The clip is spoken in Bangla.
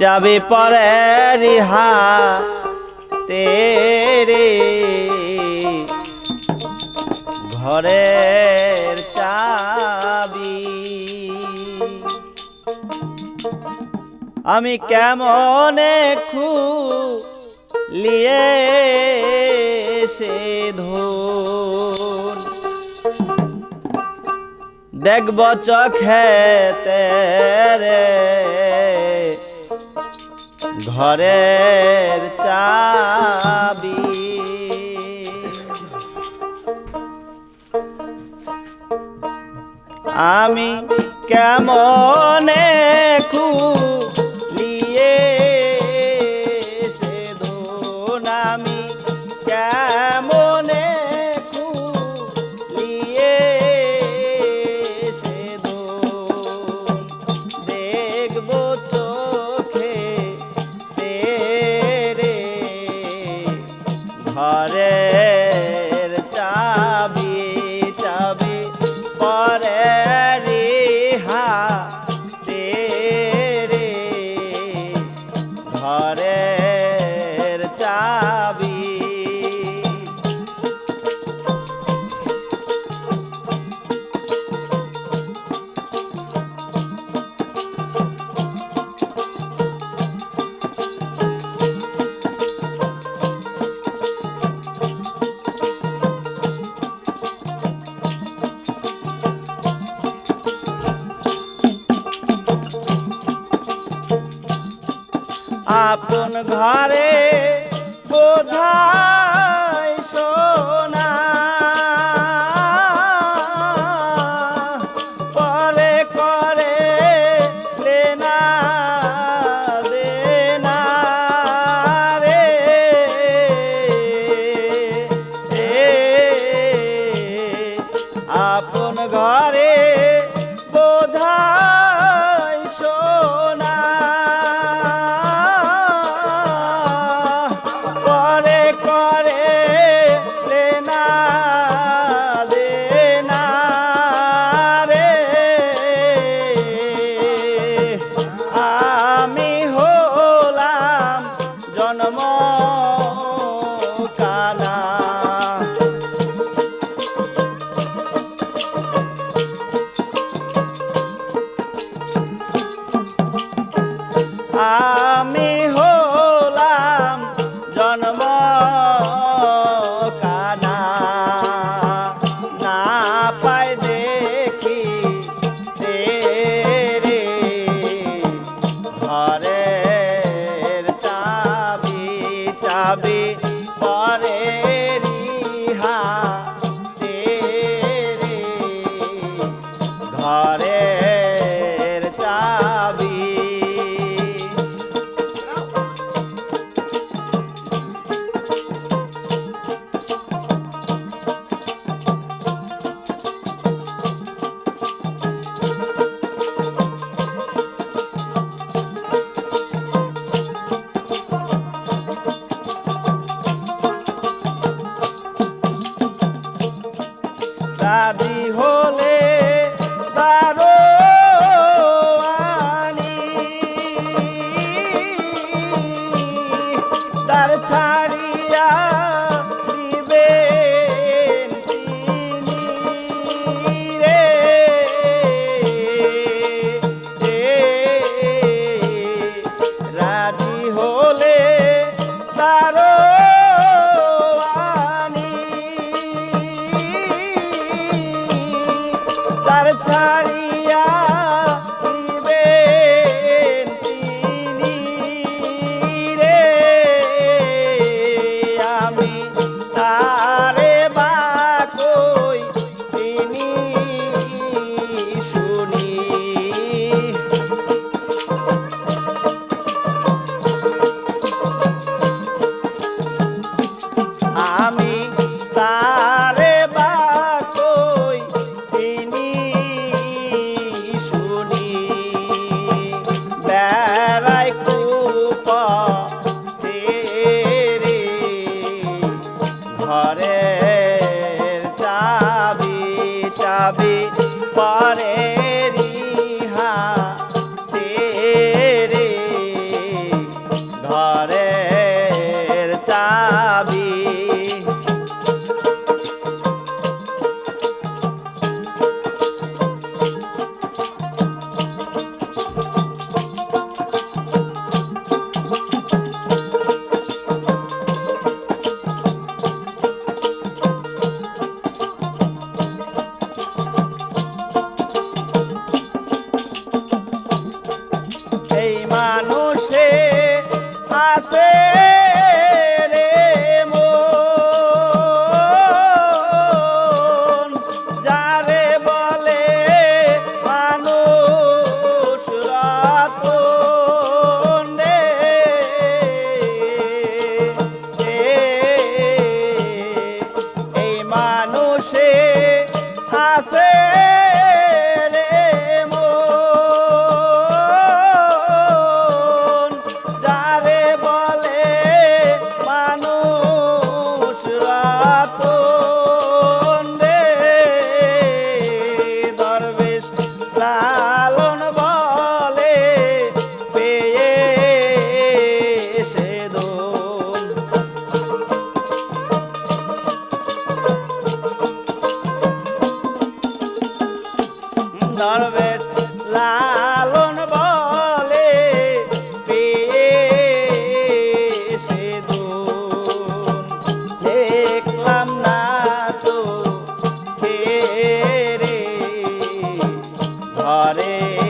যাবে পরে রিহা তেরে ঘরের চাবি। আমি কেমনে খু লিয়ে সে ধোন? দেখব চোখে তেরে ঘরের চাবি। আমি কেমন আপন ঘরে বোঝা লালন বলে পেয়ে সেদুন। দেখলাম না তো রে? চাবি